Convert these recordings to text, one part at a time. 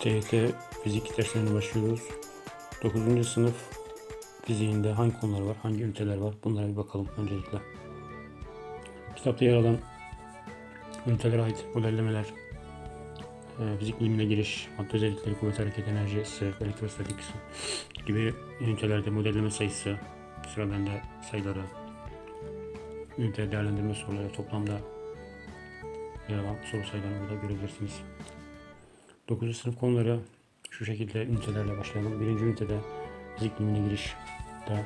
TYT fizik derslerine başlıyoruz. 9. sınıf fiziğinde hangi konular var, hangi üniteler var bunlara bir bakalım öncelikle. Kitapta yer alan ünitelere ait modellemeler, e, fizik bilimine giriş, madde özellikleri, kuvvet hareket, enerji, ısı, elektrostatik gibi ünitelerde modelleme sayısı, sıra bende sayıları, ünite değerlendirme soruları toplamda yer alan soru sayılarını burada görebilirsiniz. 9. sınıf konuları şu şekilde ünitelerle başlayalım. Birinci ünitede fizik bilimine girişte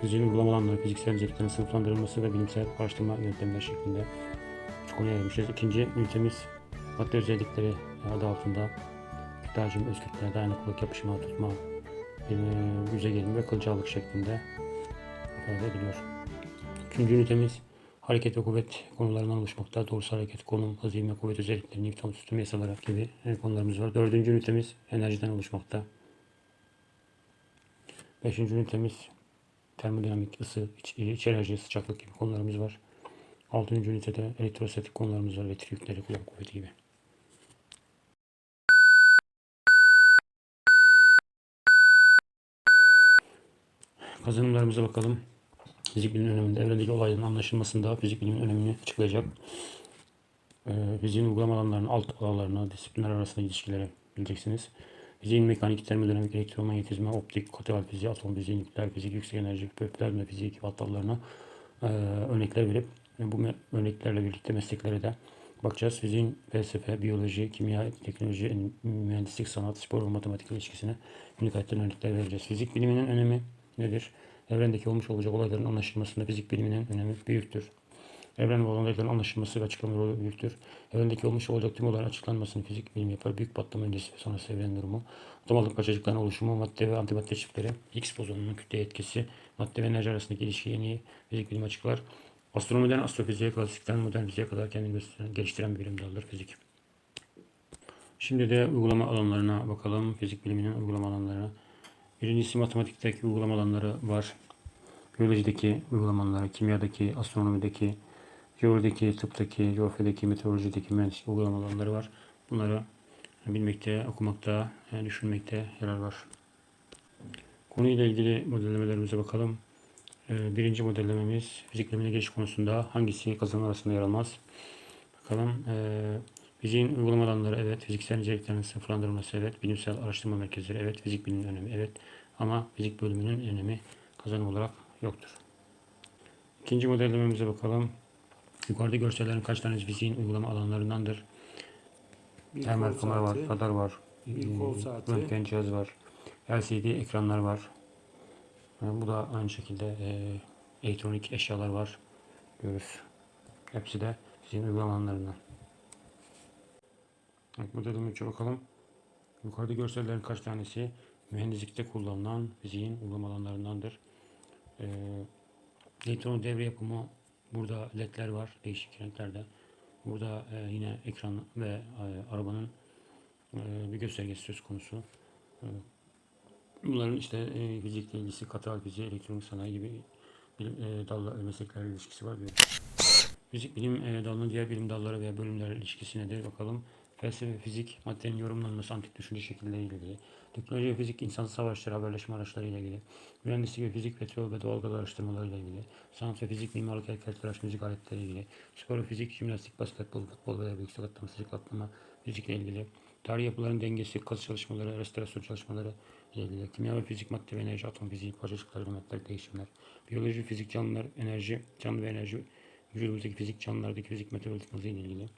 fiziğin uygulama alanları, fiziksel özelliklerin sınıflandırılması ve bilimsel araştırma yöntemleri şeklinde üç konuya ayırmışız. İkinci ünitemiz madde özellikleri adı altında kütle hacim, öz kütle, dayanıklılık, yapışma, tutma, e, yüze gelme ve kılcallık şeklinde ifade ediliyor. Üçüncü ünitemiz hareket ve kuvvet konularından oluşmakta. Doğrusal hareket, konum, hız, ivme, kuvvet özellikleri, Newton tutum yasaları gibi e, konularımız var. Dördüncü ünitemiz enerjiden oluşmakta. Beşinci ünitemiz termodinamik, ısı, iç, iç enerji, sıcaklık gibi konularımız var. Altıncı ünitede elektrostatik konularımız var. Vetri yükleri, kulak kuvveti gibi. Kazanımlarımıza bakalım. Fizik bilimin öneminde evrendeki olayların anlaşılmasında fizik bilimin önemini açıklayacak. Ee, fiziğin uygulama alanlarının alt alanlarına, disiplinler arasında ilişkileri bileceksiniz. Fiziğin mekanik, termodinamik, elektromanyetizma, optik, kotel fiziği, atom fiziği, nükleer fizik, yüksek enerji, plasma fiziği gibi alt dallarına e, örnekler verip e, bu örneklerle birlikte mesleklere de bakacağız. Fiziğin felsefe, biyoloji, kimya, teknoloji, mühendislik, sanat, spor ve matematik ilişkisine unikaletten örnekler vereceğiz. Fizik biliminin önemi nedir? Evrendeki olmuş olacak olayların anlaşılmasında fizik biliminin önemi büyüktür. Evren ve olayların anlaşılması ve açıklama rolü büyüktür. Evrendeki olmuş olacak tüm olayların açıklanmasını fizik bilimi yapar. Büyük patlama öncesi ve sonrası evren durumu. Atom parçacıkların oluşumu, madde ve antimadde çiftleri, Higgs bozonunun kütle etkisi, madde ve enerji arasındaki ilişkiyi en iyi fizik bilimi açıklar. Astronomiden astrofiziğe, klasikten modern fiziğe kadar kendini geliştiren bir bilim dalıdır fizik. Şimdi de uygulama alanlarına bakalım. Fizik biliminin uygulama alanlarına. Birincisi matematikteki uygulama alanları var. Biyolojideki uygulama alanları, kimyadaki, astronomideki, jeolojideki, tıptaki, coğrafyadaki, meteorolojideki mühendislik uygulama alanları var. Bunları bilmekte, okumakta, e, düşünmekte yarar var. Konuyla ilgili modellemelerimize bakalım. E, Birinci modellememiz fizik bilimine giriş konusunda hangisi kazanım arasında yer almaz? Bakalım. E, Fiziğin uygulama alanları evet, fiziksel inceliklerin sınıflandırılması evet, bilimsel araştırma merkezleri evet, fizik biliminin önemi evet ama fizik bölümünün önemi kazanım olarak yoktur. İkinci modellememize bakalım. Yukarıda görsellerin kaç tanesi fiziğin uygulama alanlarındandır? Bir Termal kamera var, radar var, e, röntgen cihazı var, LCD ekranlar var. Bu da aynı şekilde e, elektronik eşyalar var. Görürüz. Hepsi de fiziğin uygulama alanlarından. Evet, modelime üçe bakalım. Yukarıda görsellerin kaç tanesi mühendislikte kullanılan fiziğin uygulama alanlarındandır. Ee, elektron devre yapımı burada ledler var değişik renklerde. Burada e, yine ekran ve e, arabanın e, bir göstergesi söz konusu. E, bunların işte e, fizikle ilgisi, katral fiziği, elektronik sanayi gibi bilim, e, dallar, mesleklerle ilişkisi var diyoruz. Fizik bilim e, dalının diğer bilim dalları veya bölümlerle ilişkisi nedir bakalım. Felsefe ve fizik, maddenin yorumlanması, antik düşünce şekilleriyle ilgili. Teknoloji ve fizik, insan savaşları, haberleşme araçları ile ilgili. Mühendislik ve fizik, petrol ve doğalgaz araştırmaları ile ilgili. Sanat ve fizik, mimarlık, heykeltıraş, müzik aletleri ile ilgili. Spor ve fizik, jimnastik, basketbol, futbol veya yüksek atlama, sıcak atlama, fizik ile ilgili. Tarih yapıların dengesi, kazı çalışmaları, restorasyon çalışmaları ile ilgili. Kimya ve fizik, madde ve enerji, atom fiziği, parçacıklar maddeler değişimler. Biyoloji, fizik, canlılar, enerji, canlı ve enerji, vücudumuzdaki fizik, canlılardaki fizik, meteoroloji ile ilgili.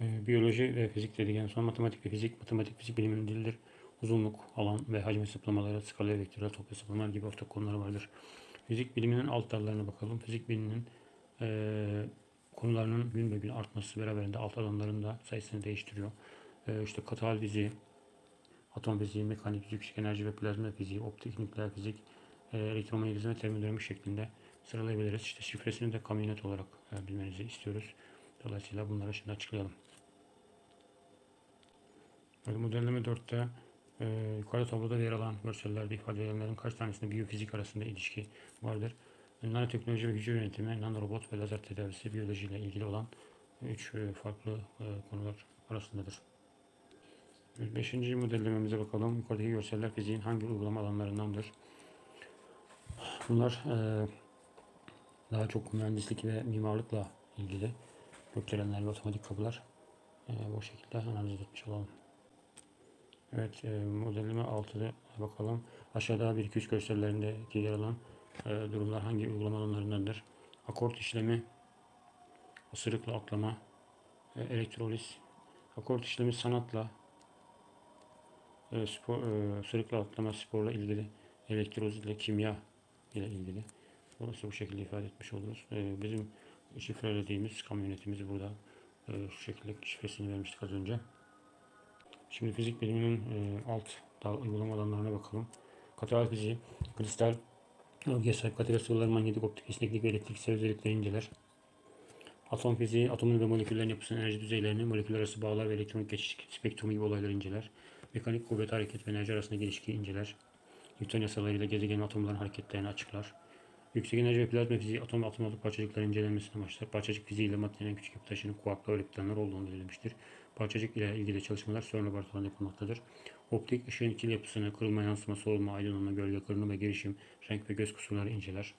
Ee, Biyoloji ve fizik dedik. Yani sonra matematik ve fizik, matematik fizik biliminin dilidir. Uzunluk, alan ve hacim hesaplamaları, skala vektörler, top hesaplamalar gibi ortak konuları vardır. Fizik biliminin alt dallarına bakalım. Fizik biliminin eee, konularının gün be gün artması beraberinde alt alanlarında sayısını değiştiriyor. Eee işte katal fiziği, atom fiziği, mekanik, yüksek enerji ve plazma fiziği, optik, nükleer fizik, eee elektromanyetizma ve termodinamik şeklinde sıralayabiliriz. İşte şifresini de kamyonet olarak e, bilmenizi istiyoruz. Dolayısıyla bunları şimdi açıklayalım. Modelleme 4'te e, yukarıda tabloda yer alan görsellerde ifade edilenlerin kaç tanesinde biyofizik arasında ilişki vardır? nanoteknoloji ve hücre yönetimi, nanorobot ve lazer tedavisi biyoloji ile ilgili olan üç e, farklı e, konular arasındadır. Beşinci modellememize bakalım. Yukarıdaki görseller fiziğin hangi uygulama alanlarındandır? Bunlar e, daha çok mühendislik ve mimarlıkla ilgili gökdelenler ve otomatik kapılar e, bu şekilde analiz etmiş olalım. Evet, e, modelleme 6'da bakalım. Aşağıda bir iki üç görsellerindeki yer alan e, durumlar hangi uygulama alanlarındandır? Akort işlemi, ısırıkla atlama, e, elektroliz. Akort işlemi sanatla, e, spor, e, ısırıkla atlama sporla ilgili, elektroliz ile kimya ile ilgili. Dolayısıyla bu şekilde ifade etmiş oluruz. E, bizim şifrelediğimiz kamyonetimiz burada e, şu şekilde şifresini vermiştik az önce. Şimdi fizik biliminin e, alt dal uygulama alanlarına bakalım. Katral fiziği, kristal, örgüye sahip sıvılar, manyetik, optik, esneklik ve elektriksel özellikleri inceler. Atom fiziği, atomun ve moleküllerin yapısını, enerji düzeylerini, moleküller arası bağlar ve elektronik geçiş spektrumu gibi olayları inceler. Mekanik kuvvet, hareket ve enerji arasındaki ilişkiyi inceler. Newton yasalarıyla gezegenin atomların hareketlerini açıklar. Yüksek enerji ve plazma fiziği atom ve atomlu parçacıkların incelenmesine başlar. Parçacık fiziği ile maddenin en küçük yapı taşının kuarklar ve leptonlar olduğunu belirlemiştir. Parçacık ile ilgili çalışmalar CERN laboratuvarında yapılmaktadır. Optik, ışığın ikili yapısını, kırılma, yansıma, soğuma, aydınlanma, gölge, kırılma ve gelişim, renk ve göz kusurları inceler.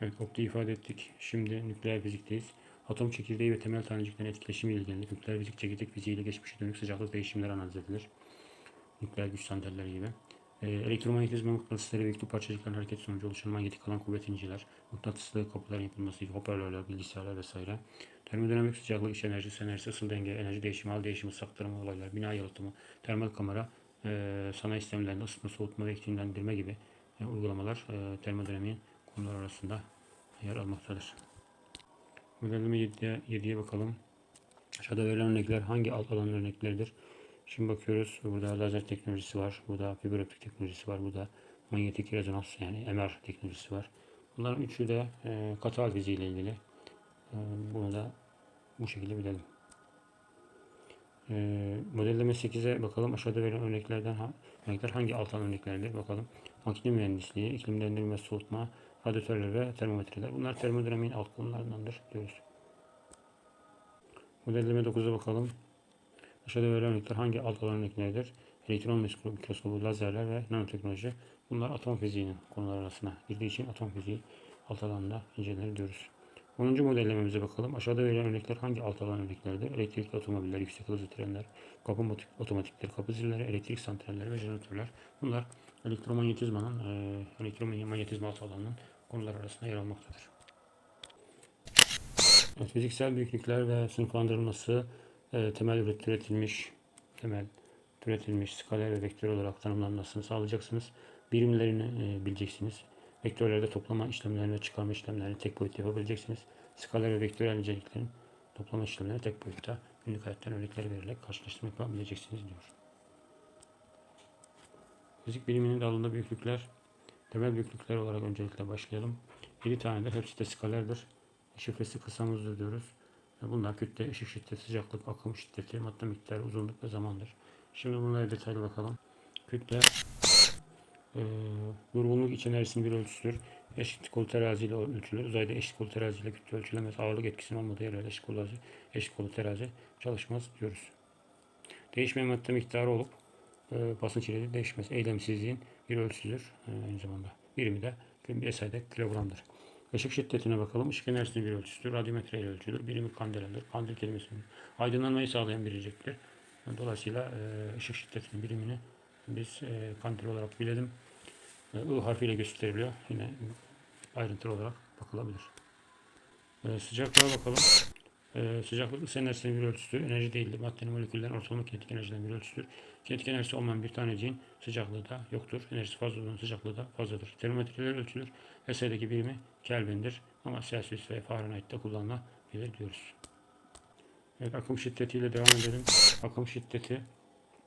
Evet, optiği ifade ettik. Şimdi nükleer fizikteyiz. Atom çekirdeği ve temel taneciklerin etkileşimi ile ilgilenir. Nükleer fizik çekirdek fiziği ile geçmişe dönük sıcaklık değişimleri analiz edilir. Nükleer güç santralleri gibi. E, elektromanyetizma mıknatısları ve yüklü parçacıkların hareket sonucu oluşan manyetik alan kuvveti inceler. Mıknatıslı kapıların yapılması hoparlörler, bilgisayarlar vesaire. Termodinamik sıcaklık, iş enerjisi, enerjisi, ısıl denge, enerji değişimi, hal değişimi, saptırma olaylar, bina yalıtımı, termal kamera, e, sanayi sistemlerinde ısıtma, soğutma ve iklimlendirme gibi e, uygulamalar e, termodinamiğin konular arasında yer almaktadır. Modelleme 7'ye, 7'ye bakalım. Aşağıda verilen örnekler hangi alt alan örnekleridir? Şimdi bakıyoruz. Burada lazer teknolojisi var. Burada fiber optik teknolojisi var. Burada manyetik rezonans yani MR teknolojisi var. Bunların üçü de e, katı fiziği ile ilgili. E, bunu da bu şekilde bilelim. E, modelleme 8'e bakalım. Aşağıda verilen örneklerden ha, örnekler hangi alt alan örnekleridir? Bakalım. Makine mühendisliği, iklimlendirme ve soğutma, radyatörler ve termometreler. Bunlar termodinamiğin alt konularındandır diyoruz. Modelleme 9'a bakalım. Aşağıda verilen örnekler hangi alt alan örnekleridir? Elektron mikroskobu, lazerler ve nanoteknoloji. Bunlar atom fiziğinin konuları arasına girdiği için atom fiziği alt alanda incelenir diyoruz. 10. modellememize bakalım. Aşağıda verilen örnekler hangi alt alan örnekleridir? Elektrikli otomobiller, yüksek hızlı trenler, kapı motik- otomatikler, kapı zilleri, elektrik santraller ve jeneratörler. Bunlar elektromanyetizmanın, e, elektromanyetizma alt alanının konular arasında yer almaktadır. Evet, fiziksel büyüklükler ve sınıflandırılması e, temel üret- türetilmiş, temel türetilmiş skaler ve vektör olarak tanımlanmasını sağlayacaksınız. Birimlerini e, bileceksiniz. Vektörlerde toplama işlemlerini çıkarma işlemlerini tek boyutta yapabileceksiniz. Skaler ve vektörel niceliklerin toplama işlemlerini tek boyutta günlük hayattan örnekler vererek karşılaştırma yapabileceksiniz diyor. Fizik biliminin dalında büyüklükler, temel büyüklükler olarak öncelikle başlayalım. 7 tanedir. Hepsi de skalerdir. Şifresi kısamızdır diyoruz. Ve Bunlar kütle, ışık şiddeti, sıcaklık, akım şiddeti, madde miktarı, uzunluk ve zamandır. Şimdi bunlara detaylı bakalım. Kütle, e, durgunluk iç enerjisinin bir ölçüsüdür. Eşit kol teraziyle ölçülür. Uzayda eşit kol teraziyle kütle ölçülemez. Ağırlık etkisinin olmadığı yerlerde eşit kol terazi, eşit kol terazi çalışmaz diyoruz. Değişmeyen madde miktarı olup e, basınç ile de değişmez. Eylemsizliğin bir ölçüsüdür e, aynı zamanda. Birimi de bir sayıda kilogramdır. Işık şiddetine bakalım. Işık enerjisinin bir ölçüsüdür. Radyometre ile ölçülür. Birimi kandeladır. Kandil kelimesinin aydınlanmayı sağlayan biriciktir. Dolayısıyla e, ışık şiddetinin birimini biz e, kandil olarak bilelim. E, I harfiyle gösteriliyor. Yine ayrıntılı olarak bakılabilir. Sıcaklığa bakalım. E, sıcaklık ısı enerjisinin bir ölçüsüdür. Enerji değildir. Maddenin moleküllerin ortalama kinetik enerjiden bir ölçüsüdür. Kinetik enerjisi olmayan bir taneciğin sıcaklığı da yoktur. Enerjisi fazla olan sıcaklığı da fazladır. Termometreler ölçülür. SI'deki birimi Kelvin'dir. Ama Celsius ve Fahrenheit'te kullanılabilir diyoruz. Evet akım şiddetiyle devam edelim. Akım şiddeti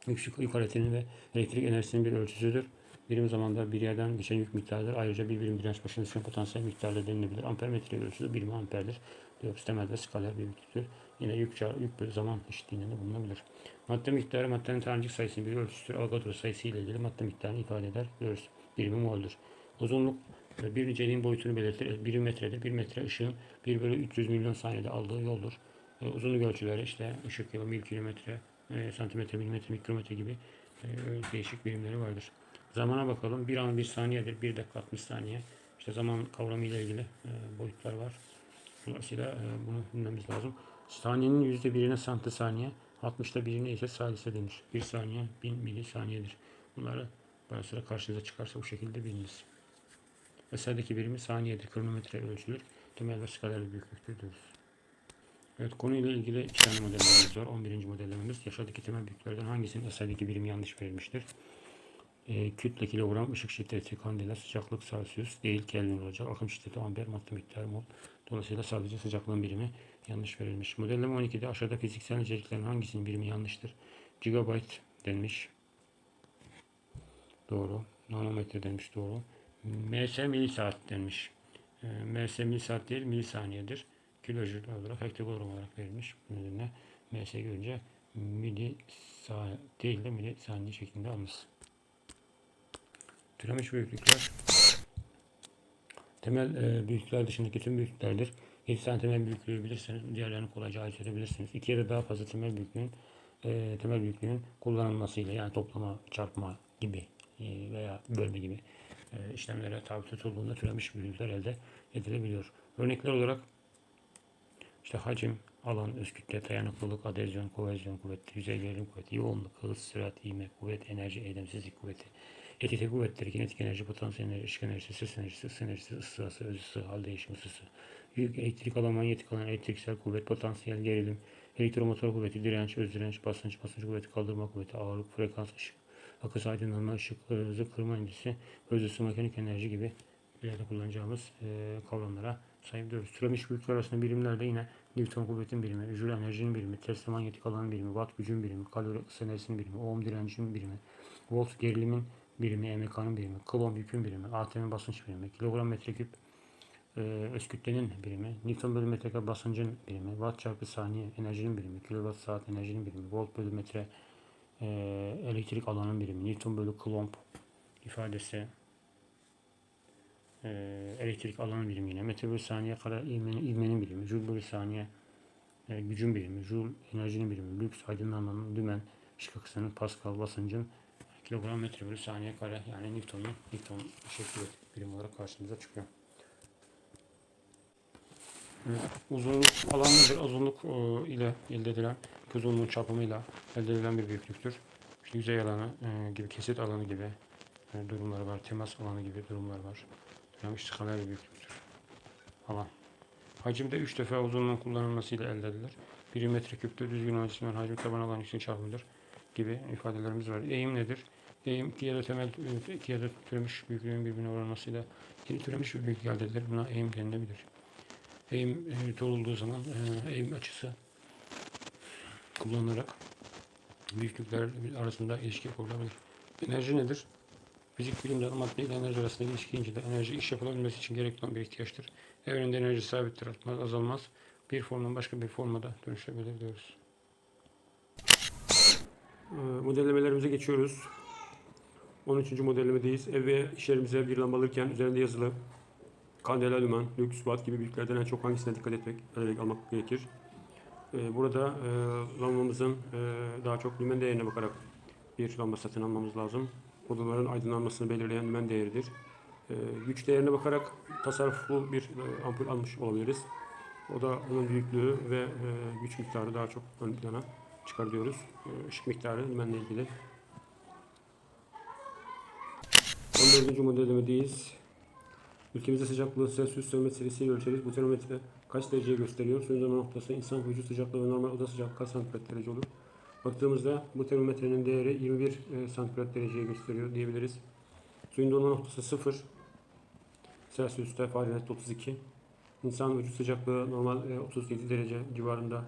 yüksek yük hareketinin ve elektrik enerjisinin bir ölçüsüdür. Birim zamanda bir yerden geçen yük miktarıdır. Ayrıca bir birim direnç başına düşen potansiyel miktarla denilebilir. Ampermetre ölçüsü birimi amperdir. Diyoruz temelde skaler bir büyüklüktür. Yine yük, yük bölü zaman eşitliğinde de bulunabilir. Madde miktarı maddenin tanecik sayısının bir ölçüsüdür. Avogadro sayısı ile ilgili madde miktarını ifade eder. Diyoruz. Birimi mol'dur. Uzunluk E, Bir niceliğin boyutunu belirtir. 1 metrede 1 metre ışığın 1 bölü 300 milyon saniyede aldığı yoldur. E, uzunluk ölçüleri işte ışık yılı, mil kilometre, e, santimetre, milimetre, mikrometre gibi e, değişik birimleri vardır. Zamana bakalım. Bir an bir saniyedir. 1 dakika 60 saniye. İşte zaman kavramı ile ilgili e, boyutlar var. Dolayısıyla e, bunu bilmemiz lazım. Saniyenin yüzde birine santi saniye, 60'ta birine ise salise denir. Bir saniye bin milisaniyedir. Bunları bana sıra karşınıza çıkarsa bu şekilde biliniz. Eserdeki birimi saniyedir. Kronometre ölçülür. Temel ve skaler büyüklüktür diyoruz. Evet konuyla ilgili iki tane modellememiz var. 11. modellememiz. Yaşadaki temel büyüklerden hangisinin eserdeki birimi yanlış verilmiştir? E, kütle kilogram, ışık şiddeti kandela, sıcaklık Celsius değil Kelvin olacak. Akım şiddeti amper, madde miktarı mol. Dolayısıyla sadece sıcaklığın birimi yanlış verilmiş. Modelleme 12'de aşağıda fiziksel niceliklerin hangisinin birimi yanlıştır? Gigabyte denmiş. Doğru. Nanometre denmiş. Doğru. ms milisaat denmiş. E, ms milisaat değil milisaniyedir. Kilojül olarak hektogram olarak verilmiş. Bu nedenle ms görünce milisaat değil de milisaniye şeklinde alınır. Türemiş büyüklükler temel e, büyüklükler dışındaki tüm büyüklüklerdir. 7 tane temel büyüklüğü bilirseniz diğerlerini kolayca ayırt edebilirsiniz. 2 ya da daha fazla temel büyüklüğün e, temel büyüklüğün kullanılmasıyla yani toplama, çarpma gibi e, veya bölme gibi e, işlemlere tabi tutulduğunda türemiş büyüklükler elde edilebiliyor. Örnekler olarak işte hacim, alan, öz kütle, dayanıklılık, adezyon, kohezyon kuvveti, yüzey gerilim kuvveti, yoğunluk, hız, sürat, ivme, kuvvet, enerji, eylemsizlik kuvveti, ETT kuvvetleri, kinetik enerji, potansiyel enerji, ışık enerjisi, ses enerjisi, ısı enerjisi, ısı ısı, öz ısı, hal değişimi ısısı, yük, elektrik alan, manyetik alan, elektriksel kuvvet, potansiyel gerilim, elektromotor kuvveti, direnç, öz direnç, basınç, basınç kuvveti, kaldırma kuvveti, ağırlık, frekans, ışık, akış aydınlanma, ışık, hızı, kırma indisi, öz ısı, mekanik enerji gibi ileride kullanacağımız e, kavramlara sahip diyoruz. Türemiş büyüklükler arasında birimlerde yine Newton kuvvetin birimi, Joule enerjinin birimi, Tesla manyetik alanın birimi, Watt gücün birimi, kalori ısı enerjisinin birimi, Ohm direncinin birimi, Volt gerilimin birimi, EMK'nın birimi, Coulomb yükün birimi, ATM basınç birimi, kilogram metreküp e, öz kütlenin birimi, Newton bölü metrekare basıncın birimi, Watt çarpı saniye enerjinin birimi, kilowatt saat enerjinin birimi, Volt bölü metre e, elektrik alanın birimi, Newton bölü Coulomb ifadesi e, elektrik alanın birimi yine, metre bölü saniye kare ivmenin, ivmenin birimi, Joule bölü saniye e, gücün birimi, Joule enerjinin birimi, lüks aydınlanmanın, dümen, ışık akısının, Pascal basıncın kilogram metre bölü saniye kare yani Newton'un Newton şekli birim olarak karşımıza çıkıyor. Evet, uzunluk alan nedir? Uzunluk e, ile elde edilen uzunluğun çarpımıyla elde edilen bir büyüklüktür. İşte yüzey alanı e, gibi, kesit alanı gibi e, durumlar var. Temas alanı gibi durumlar var. Yani iştikal bir büyüklüktür. Alan. Hacimde 3 defa uzunluğun kullanılmasıyla elde edilir. 1 metre küpte düzgün cisimlerin hacmi taban alan için çarpımıdır gibi ifadelerimiz var. Eğim nedir? Eğim iki ya da temel iki ya da türemiş büyüklüğün birbirine oranmasıyla yeni türemiş bir büyüklük elde edilir. Buna eğim denilebilir. Eğim e, torulduğu zaman e, eğim açısı kullanılarak büyüklükler arasında ilişki kurulabilir. Enerji nedir? Fizik bilimde madde ile enerji arasında ilişki incede enerji iş yapılabilmesi için gerekli olan bir ihtiyaçtır. Evrende enerji sabittir, artmaz, azalmaz. Bir formdan başka bir formada dönüşebilir diyoruz. Ee, Modellemelerimize geçiyoruz. 13. modellemedeyiz. Ev ve iş yerimize bir lamba alırken üzerinde yazılı kandela, lümen, lüks, watt gibi büyüklerden en çok hangisine dikkat etmek, ederek almak gerekir. Ee, Burada e, lambamızın e, daha çok lümen değerine bakarak bir lamba satın almamız lazım. Odaların aydınlanmasını belirleyen lümen değeridir. Ee, Güç değerine bakarak tasarruflu bir e, ampul almış olabiliriz. O da onun büyüklüğü ve e, güç miktarı daha çok ön plana çıkarıyoruz. Ee, Işık miktarı lümenle ilgili. 14. modellemedeyiz. Ülkemizde sıcaklığı Celsius termometresiyle ölçeriz. Bu termometre kaç dereceye gösteriyor? Suyun noktası insan vücut sıcaklığı ve normal oda sıcaklığı kaç santigrat derece olur? Baktığımızda bu termometrenin değeri 21 e, santigrat dereceye gösteriyor diyebiliriz. Suyun donma noktası 0. Celsius'ta Fahrenheit 32. İnsan vücut sıcaklığı normal e, 37 derece civarında.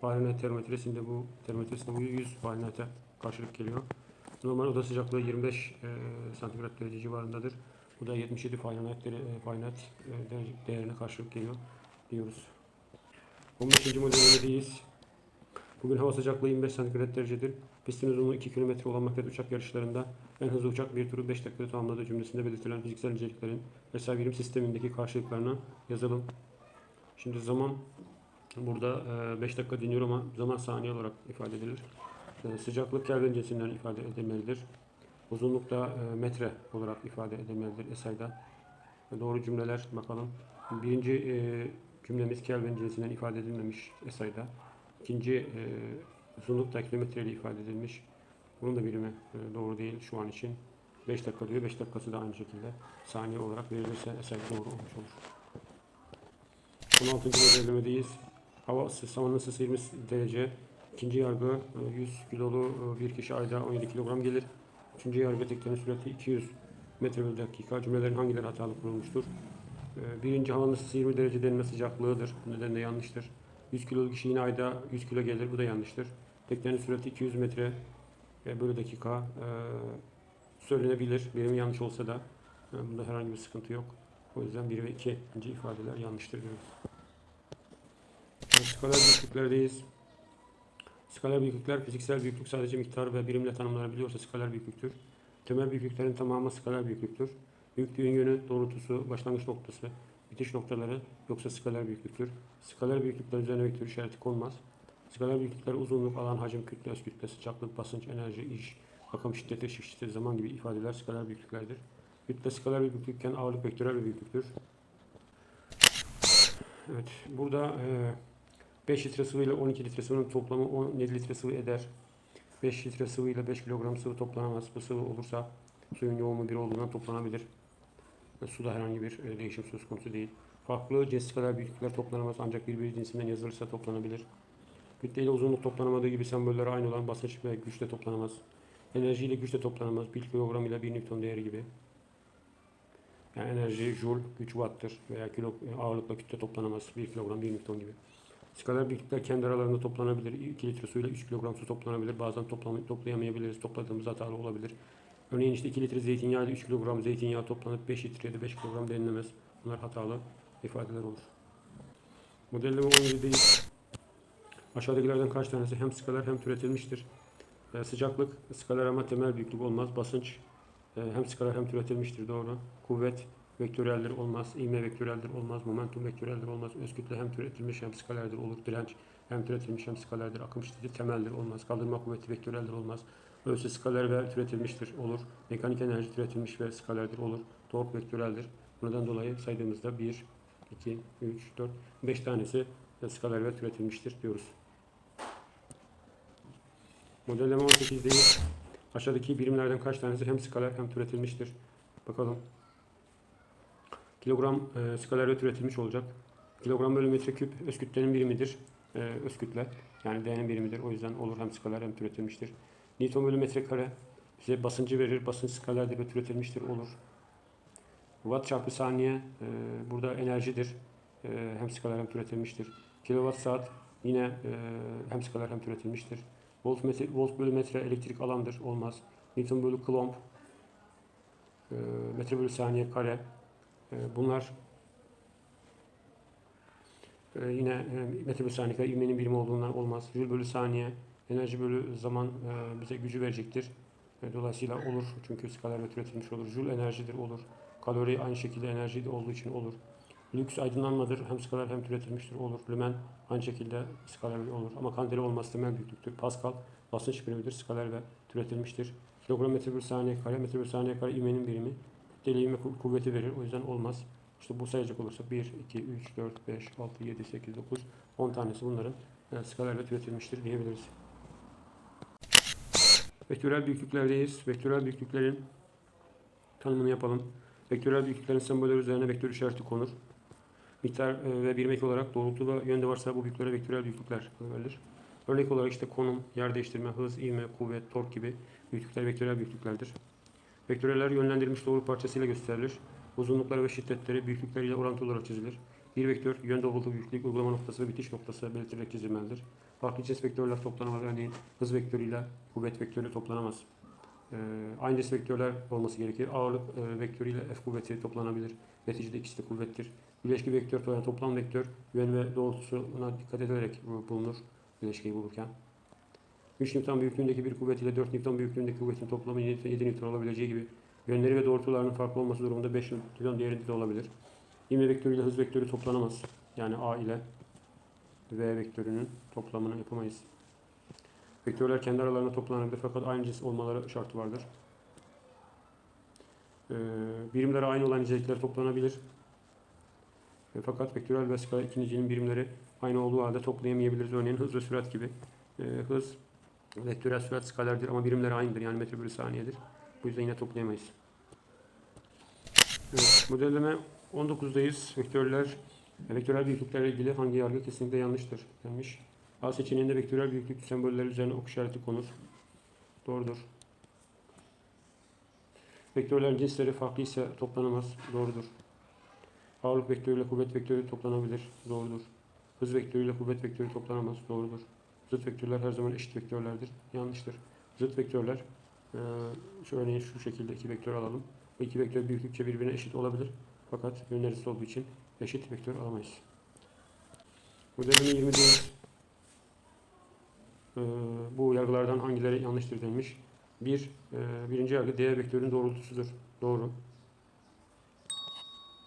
Fahrenheit termometresinde bu termometresinde bu 100 Fahrenheit'e karşılık geliyor. Normal oda sıcaklığı 25 e, santigrat derece civarındadır. Bu da 77 Fahrenheit, dere, e, Fahrenheit e, derece, değerine karşılık geliyor diyoruz. 15. modellemedeyiz. Bugün hava sıcaklığı 25 santigrat derecedir. Pistin uzunluğu 2 kilometre olan maket uçak yarışlarında En hızlı uçak bir turu 5 dakikada tamamladığı cümlesinde belirtilen fiziksel inceliklerin vesaire birim sistemindeki karşılıklarını yazalım. Şimdi zaman burada 5 dakika deniyor ama zaman saniye olarak ifade edilir. E, Sıcaklık Kelvin cinsinden ifade edilmelidir. Uzunluk da e, metre olarak ifade edilmelidir SI'da. E, Doğru cümleler bakalım. Birinci cümlemiz Kelvin cinsinden ifade edilmemiş SI'da. İkinci uzunluk da kilometre ile ifade edilmiş. Bunun da birimi doğru değil şu an için. 5 dakika diyor. 5 dakikası da aynı şekilde saniye olarak verilirse SI'da doğru olmuş olur. 16. modellemedeyiz. Hava ısı, samanın ısısı 20 derece. İkinci yargı e, 100 kilolu e, bir kişi ayda 17 kilogram gelir. Üçüncü yargı teknenin sürati 200 metre bölü dakika. Cümlelerin hangileri hatalı kurulmuştur? E, Birinci havanın ısısı 20 derece denilme sıcaklığıdır. Bu nedenle yanlıştır. 100 kiloluk kişi yine ayda 100 kilo gelir. Bu da yanlıştır. Teknenin sürati 200 metre e, bölü dakika söylenebilir. Birimi yanlış olsa da bunda herhangi bir sıkıntı yok. O yüzden 1 ve 2. ifadeler yanlıştır diyoruz. Evet, Skalar büyüklüklerdeyiz. Skalar büyüklükler fiziksel büyüklük sadece miktar ve birimle tanımlanabiliyorsa skalar büyüklüktür. Temel büyüklüklerin tamamı skalar büyüklüktür. Büyüklüğün yönü, doğrultusu, başlangıç noktası, bitiş noktaları yoksa skalar büyüklüktür. Skalar büyüklükler üzerine vektör işareti konmaz. Skalar büyüklükler uzunluk, alan, hacim, kütle, öz kütle, sıcaklık, basınç, enerji, iş, akım şiddeti, ışık şiddeti, zaman gibi ifadeler skalar büyüklüklerdir. Kütle skalar büyüklükken ağırlık vektörel bir büyüklüktür. Evet, burada e, 5 litre sıvı ile 12 litre sıvının toplamı 17 litre sıvı eder. 5 litre sıvı ile 5 kilogram sıvı toplanamaz. Bu sıvı olursa suyun yoğunluğu 1 olduğundan toplanabilir. Suda herhangi bir e, değişim söz konusu değil. Farklı cins kadar büyüklükler toplanamaz ancak birbiri cinsinden yazılırsa toplanabilir. Kütle ile uzunluk toplanamadığı gibi sembolleri aynı olan basınç ve güç de toplanamaz. Enerji ile güç de toplanamaz. 1 kilogram ile 1 newton değeri gibi. Yani enerji, joule, güç watt'tır veya kilo ağırlıkla kütle toplanamaz. 1 kilogram 1 newton gibi. Skalar büyüklükler kendi aralarında toplanabilir. 2 litre suyla 3 kilogram su toplanabilir. Bazen toplam toplayamayabiliriz. Topladığımız hatalı olabilir. Örneğin işte 2 litre zeytinyağı ile 3 kilogram zeytinyağı toplanıp 5 litre ya da 5 kilogram denilemez. Bunlar hatalı ifadeler olur. Modelleme 17'deyiz. Aşağıdakilerden kaç tanesi hem skalar hem türetilmiştir? Ee, sıcaklık skalar ama temel büyüklük olmaz. Basınç e, hem skalar hem türetilmiştir doğru. Kuvvet vektöreldir olmaz. İğme vektöreldir olmaz. Momentum vektöreldir olmaz. Öz kütle hem türetilmiş hem skalerdir olur. Direnç hem türetilmiş hem skalerdir. Akım şiddeti temeldir olmaz. Kaldırma kuvveti vektöreldir olmaz. Ölçü skaler ve türetilmiştir olur. Mekanik enerji türetilmiş ve skalerdir olur. Tork vektöreldir. Bundan dolayı saydığımızda 1, 2, 3, 4, 5 tanesi skaler ve türetilmiştir diyoruz. Modelleme 18'deyiz. Aşağıdaki birimlerden kaç tanesi hem skaler hem türetilmiştir? Bakalım. Kilogram e, skaler ve türetilmiş olacak. Kilogram bölü metre küp öz kütlenin birimidir. E, öz kütle. Yani D'nin birimidir. O yüzden olur hem skaler hem türetilmiştir. Newton bölü metre kare bize basıncı verir. Basınç skalerdir ve türetilmiştir. Olur. Watt çarpı saniye e, burada enerjidir. E, hem skaler hem türetilmiştir. Kilowatt saat yine e, hem skaler hem türetilmiştir. Volt, metre, volt bölü metre elektrik alandır. Olmaz. Newton bölü kulomb e, metre bölü saniye kare bunlar e, yine e, metre bölü saniye ivmenin birimi olduğundan olmaz. Joule bölü saniye enerji bölü zaman e, bize gücü verecektir. Dolayısıyla olur. Çünkü skalarla türetilmiş olur. Joule enerjidir olur. Kalori aynı şekilde enerji de olduğu için olur. Lüks aydınlanmadır. Hem skalar hem türetilmiştir olur. Lümen aynı şekilde skalar olur. Ama kandili olmaz temel büyüklüktür. Pascal basınç birimidir. Skalar ve türetilmiştir. Kilogram metre bölü saniye kare. Metre bölü saniye kare ivmenin birimi. Kütleliğime kuvveti verir. O yüzden olmaz. İşte bu sayacak olursa 1, 2, 3, 4, 5, 6, 7, 8, 9, 10 tanesi bunların e, skalar ve türetilmiştir diyebiliriz. Vektörel büyüklüklerdeyiz. Vektörel büyüklüklerin tanımını yapalım. Vektörel büyüklüklerin sembolleri üzerine vektör işareti konur. Miktar e, ve birim ek olarak doğrultu ve yönde varsa bu büyüklüklere vektörel büyüklükler verilir. Örnek olarak işte konum, yer değiştirme, hız, ivme, kuvvet, tork gibi büyüklükler vektörel büyüklüklerdir. Vektöreller yönlendirilmiş doğru parçasıyla gösterilir. Uzunlukları ve şiddetleri büyüklükleriyle orantılı olarak çizilir. Bir vektör yön doğrultu büyüklük, uygulama noktası ve bitiş noktası belirtilerek çizilmelidir. Farklı cins vektörler toplanamaz. Örneğin hız vektörüyle kuvvet vektörü toplanamaz. Ee, aynı cins vektörler olması gerekir. Ağırlık e, vektörüyle F kuvveti toplanabilir. Neticede ikisi de kuvvettir. Bileşki vektör, yani toplam vektör yön ve doğrultusuna dikkat edilerek bulunur bileşkeyi bulurken. 3 Newton büyüklüğündeki bir kuvvet ile 4 Newton büyüklüğündeki kuvvetin toplamı 7 Newton olabileceği gibi yönleri ve doğrultularının farklı olması durumunda 5 Newton değerinde de olabilir. İvme vektörü ile hız vektörü toplanamaz. Yani A ile V vektörünün toplamını yapamayız. Vektörler kendi aralarında toplanabilir fakat aynı cins olmaları şartı vardır. Ee, birimleri aynı olan nicelikler toplanabilir. E, Fakat vektörel ve skala ikincinin birimleri aynı olduğu halde toplayamayabiliriz. Örneğin hız ve sürat gibi. E, hız vektörel sürat skalerdir ama birimleri aynıdır. Yani metre bölü saniyedir. Bu yüzden yine toplayamayız. Evet, modelleme 19'dayız. Vektörler, vektörel büyüklüklerle ilgili hangi yargı kesinlikle yanlıştır demiş. A seçeneğinde vektörel büyüklük sembolleri üzerine ok işareti konur. Doğrudur. Vektörlerin cinsleri farklı ise toplanamaz. Doğrudur. Ağırlık vektörüyle kuvvet vektörü toplanabilir. Doğrudur. Hız vektörüyle kuvvet vektörü toplanamaz. Doğrudur. Zıt vektörler her zaman eşit vektörlerdir. Yanlıştır. Zıt vektörler eee, şu örneğin şu şekilde iki vektör alalım. Bu iki vektör büyüklükçe birbirine eşit olabilir. Fakat yönleri zıt olduğu için eşit vektör alamayız. Modelimi 20 değil. Eee, bu yargılardan hangileri yanlıştır denmiş. Bir, eee, birinci yargı D vektörün doğrultusudur. Doğru.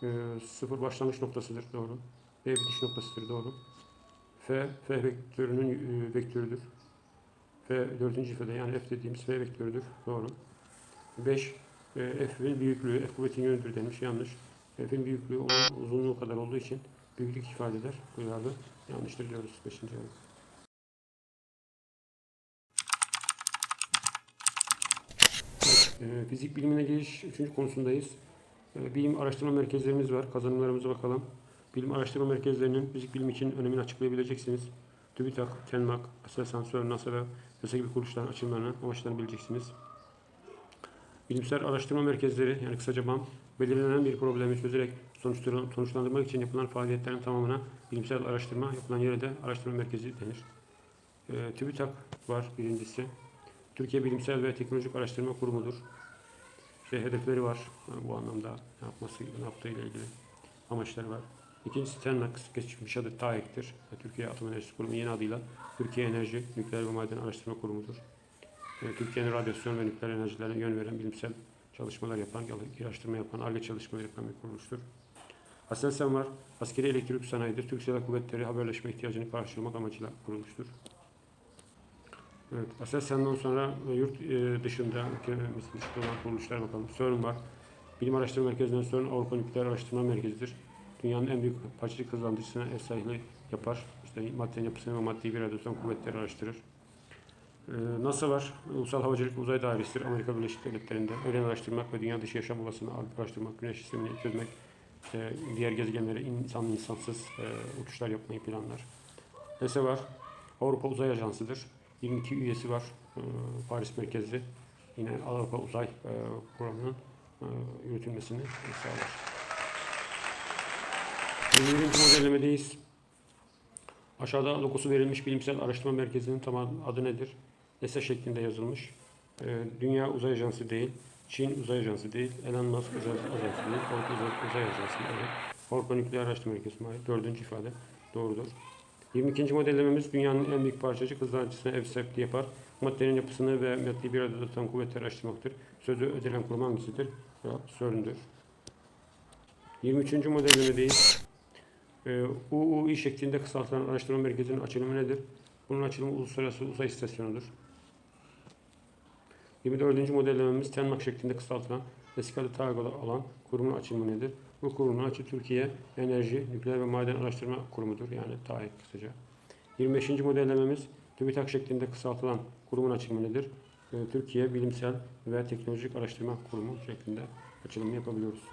Eee, sıfır başlangıç noktasıdır. Doğru. B bitiş noktasıdır. Doğru. F, F vektörünün eee, vektörüdür. F dördüncü ifade yani F dediğimiz F vektörüdür. Doğru. 5. F'in büyüklüğü, F kuvvetin yönüdür demiş. Yanlış. F'in büyüklüğü onun uzunluğu kadar olduğu için büyüklük ifade eder. Bu yargı yanlıştır diyoruz. 5. yargı. Evet, e, fizik bilimine giriş 3. konusundayız. E, bilim araştırma merkezlerimiz var. Kazanımlarımıza bakalım. Bilim araştırma merkezlerinin fizik bilim için önemini açıklayabileceksiniz. TÜBİTAK, TENMAK, Aselsansör, NASA ve NASA gibi kuruluşların açılımlarını, amaçlarını bileceksiniz. Bilimsel araştırma merkezleri yani kısaca BAM belirlenen bir problemi çözerek sonuçlandırmak için yapılan faaliyetlerin tamamına bilimsel araştırma yapılan yere de araştırma merkezi denir. E, TÜBİTAK var birincisi. Türkiye Bilimsel ve Teknolojik Araştırma Kurumu'dur. İşte hedefleri var bu anlamda yapması yaptığı ile ilgili amaçları var. İkincisi TENMAK, geçmiş adı TAEK'tir. Türkiye Atom Enerjisi Kurumu yeni adıyla Türkiye Enerji, Nükleer ve Maden Araştırma Kurumu'dur. E, Türkiye'nin radyasyon ve nükleer enerjilerine yön veren bilimsel çalışmalar yapan, araştırma yapan, ARGE çalışmaları yapan bir kuruluştur. Aselsan var, askeri elektrik sanayidir. Türk Silahlı Kuvvetleri haberleşme ihtiyacını karşılamak amacıyla kurulmuştur. Evet, Aselsan'dan sonra e, yurt e, dışında, ülkemizin dışında olan kuruluşlar bakalım. CERN var. Bilim Araştırma Merkezi'nden CERN Avrupa Nükleer Araştırma Merkezi'dir. Dünyanın en büyük parçacık hızlandırıcısına ev sahipliği yapar. İşte maddenin yapısını ve maddi bir radyasyon kuvvetleri araştırır. Ee, NASA var. Ulusal Havacılık Uzay Dairesi'dir. Amerika Birleşik Devletleri'nde öğren araştırmak ve dünya dışı yaşam olasılığını araştırmak, güneş sistemini çözmek, işte diğer gezegenlere insanlı insansız e, uçuşlar yapmayı planlar. ESA var. Avrupa Uzay Ajansı'dır. 22 üyesi var. Ee, Paris merkezli. Yine Avrupa Uzay e, Programı'nın e, yürütülmesini sağlar. 21. modellemedeyiz. Aşağıda logosu verilmiş bilimsel araştırma merkezinin tam adı nedir? ESA şeklinde yazılmış. Ee, Dünya Uzay Ajansı değil, Çin Uzay Ajansı değil, Elon Musk Uzay Ajansı değil, Avrupa Uzay, Uzay Ajansı evet. Avrupa Nükleer Araştırma Merkezi'ne ait. Dördüncü ifade doğrudur. 22. modellememiz dünyanın en büyük parçacık hızlandırıcısına ev sahipliği yapar. Maddenin yapısını ve maddeyi bir arada tutan kuvvetleri araştırmaktır. Sözü ödelen kurum hangisidir? CERN'dür. 23. modellemedeyiz. Ee, UUI şeklinde kısaltılan araştırma merkezinin açılımı nedir? Bunun açılımı Uluslararası Uzay İstasyonu'dur. 24. modellememiz TENMAK şeklinde kısaltılan eski adı TARG olan kurumun açılımı nedir? Bu kurumun açı Türkiye Enerji, Nükleer ve Maden Araştırma Kurumu'dur. Yani TAEK kısaca. 25. modellememiz TÜBİTAK şeklinde kısaltılan kurumun açılımı nedir? Ee, Türkiye Bilimsel ve Teknolojik Araştırma Kurumu şeklinde açılımı yapabiliyoruz.